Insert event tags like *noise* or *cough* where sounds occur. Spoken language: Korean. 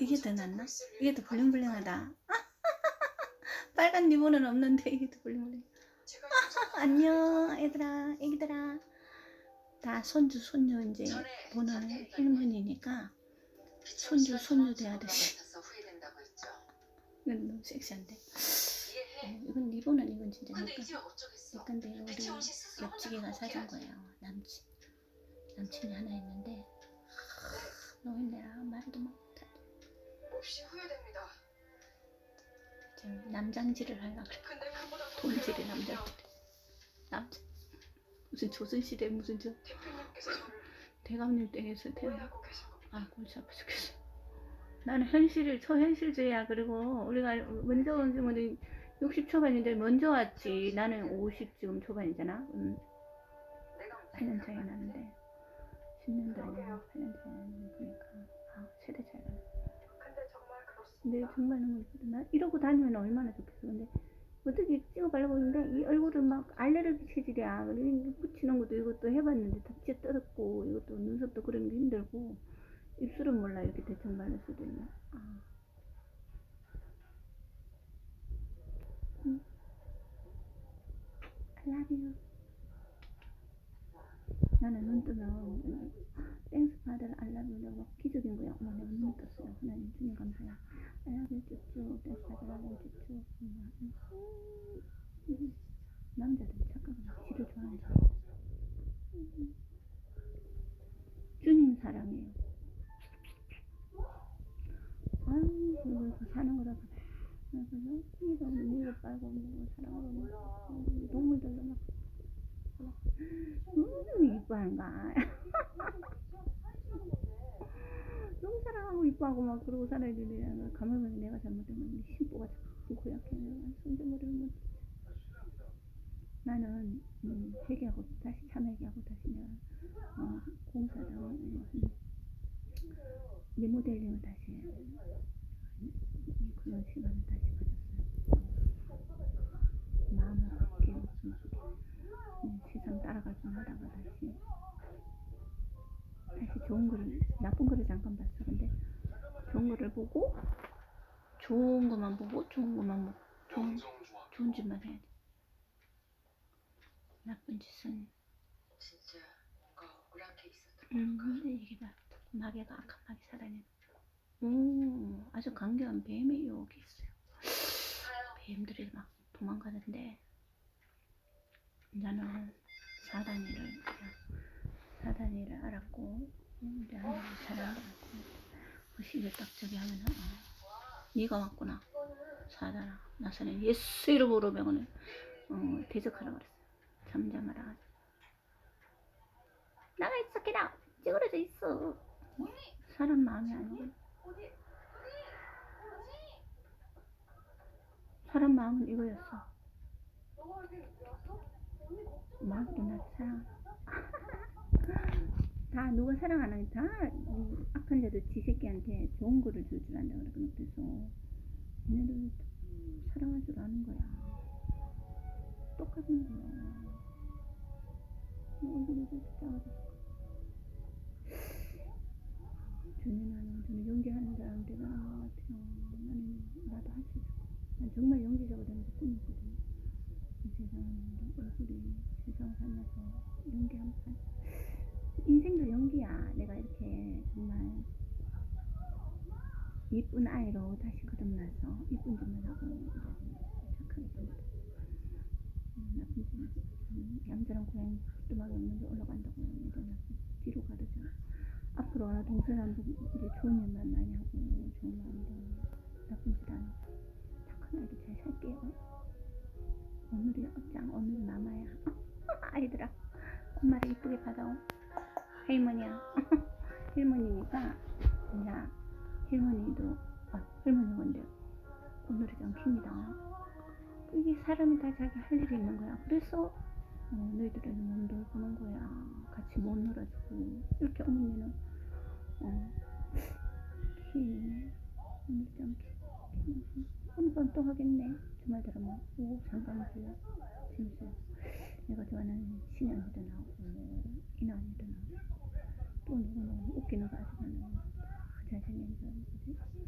이게 더 낫나? 이게 더 블링블링하다. *laughs* 빨간 리본은 없는데 이게 더 블링블링. *laughs* 안녕 얘들아 애기들아 다 손주 손녀 이제 보는 할머니니까 손주 손녀 후회된다고 했죠. 이건 너무 섹시한데. 어, 이건 리본은 이건 진짜 어쩌겠어. 내건데 우리 혼자 사준. 거예요 남친 남친이 하나 있는데 너무 힘내라 말도 못 해 몹시 후회됩니다. 지금 남장질을 하려고 그래. 근데 그보다 더 돈질이 남자 건요. 남자. 무슨 조선시대 무슨 저 대표님께서 저를 대감님 댁에서 태어나 오해하고 계신 겁니다. 아 골치 아파 죽겠어 나는 현실을 초현실주의야. 그리고 우리가 먼저 온 지는 60 초반인데 먼저 왔지. 나는 50 지금 초반이잖아. 음, 8년 차이 나는데. 10년 전이야 8년 차이 나는 그러니까. 아 세대 차이가 나 근데 정말 그렇습니다. 근데 정말 너무 예쁘다 나 이러고 다니면 얼마나 좋겠어. 근데 어떻게 찍어 발라보는데 이 얼굴은 막 알레르기 체질이야. 붙이는 것도 이것도 해봤는데 다 찢어 뜯었고 이것도 눈썹도 그리는 게 힘들고 입술은 몰라. 이렇게 대충 바를 수도 있나? 아. 음. I love you 나는 눈 뜨면 땡스 파들 알라뷰라고 막 기적인 거야. 어머 내가 눈 떴어요 하나님 주님 감사해요 알라뷰 쭉쭉 땡스 파들 알라뷰 음. 남자들이 착각을 지를 좋아하는. 음. 주님 사랑해요. 아유 이거 그 사는 거라고 그래서 이거 빨고 뭐 사랑으로 뭐 동물들도 막 음, 이뻐한가. *laughs* 너무 사랑하고 이뻐하고 막 그러고 살아야 되는데 가만히 내가 잘못되면 심보가 자꾸 고약해. 손주머리를 못. 나는 음, 회개하고 다시 참회개하고 다시 내가 어, 공사장 음, 리모델링을 다시 해. 음, 그런 시간을 다시 가졌어요. 마음을 바뀌고 좀 따라갈 좀 하다가 다시. 다시 좋은 거를 나쁜 거를 잠깐 봤어. 근데 좋은 거를 보고 좋은 것만 보고 좋은 것만 보고 좋은, 좋은 짓만 해야 돼. 나쁜 짓은 진짜 뭔가 억울한 게 있었던 음? 근데 이게 봐 마개가 악한 마개 살아있는 오 아주 강경한 뱀의 유혹이 있어요. 뱀들이 막 도망가는데 나는 사단이를 그냥 사단이를 알았고 음, 이제 하나님 사랑을 의식을 딱 저기 하면은 어, 네가 왔구나. 사단아 나서는 예수 이름으로 병원을 어, 대적하라 그랬어요 잠잠하라 나가 있어 기라 찌그러져 있어. 사람 마음이 아니고 사람 마음은 이거였어 마음도 나 사랑 다 누가 사랑 안 하니 다? 음, 악한 자들 지 새끼한테 좋은 거를 줄 줄 안다 그래 그래서 얘네들 사랑할 줄 아는 거야. 똑같은 거야. 얼굴이 이렇게 작아졌어. 전혀 나는 저는 연기하는 사람 대단한 것 같아요 나는 나도 할 수 있을 것 같아 난 정말 연기자가 되는 게 꿈이거든 이 세상 얼굴이 세상 살면서 연기 한 판. 인생도 연기야. 내가 이렇게 정말 이쁜 아이로 다시 거듭나서 이쁜 짓만 하고 착하게 됩니다. 음, 나쁜 짓, 음, 얌전한 고양이 부뚜막이 없는데 올라간다고 나 뒤로 가르쳐. 앞으로 어느 동서남 북 이제 좋은 일만 많이 하고 좋은 마음으로 나쁜 짓안 하고 착한 아이로 잘 살게요. 오늘이 어짱 오늘 마마야? *laughs* 아이들아 엄마를 이쁘게 받아오 할머니야. *laughs* 할머니니까 이제 할머니도 아 할머니 건데 오늘이 짱 킵니다. 이게 사람이 다 자기 할 일이 있는 거야. 그래서 어, 너희들은 못 놀고는 거야. 같이 못 놀아주고. 이렇게 어머니는 어, 키 오늘 짱 키. 오늘 밤또 하겠네. 주말 들어면. 오 잠깐만요 재밌어요 내가 좋아하는 신현이도 나오고 인원이도 나오고. 또 누구는 웃기는 거 아주 많아요 잘생긴 사람이거든.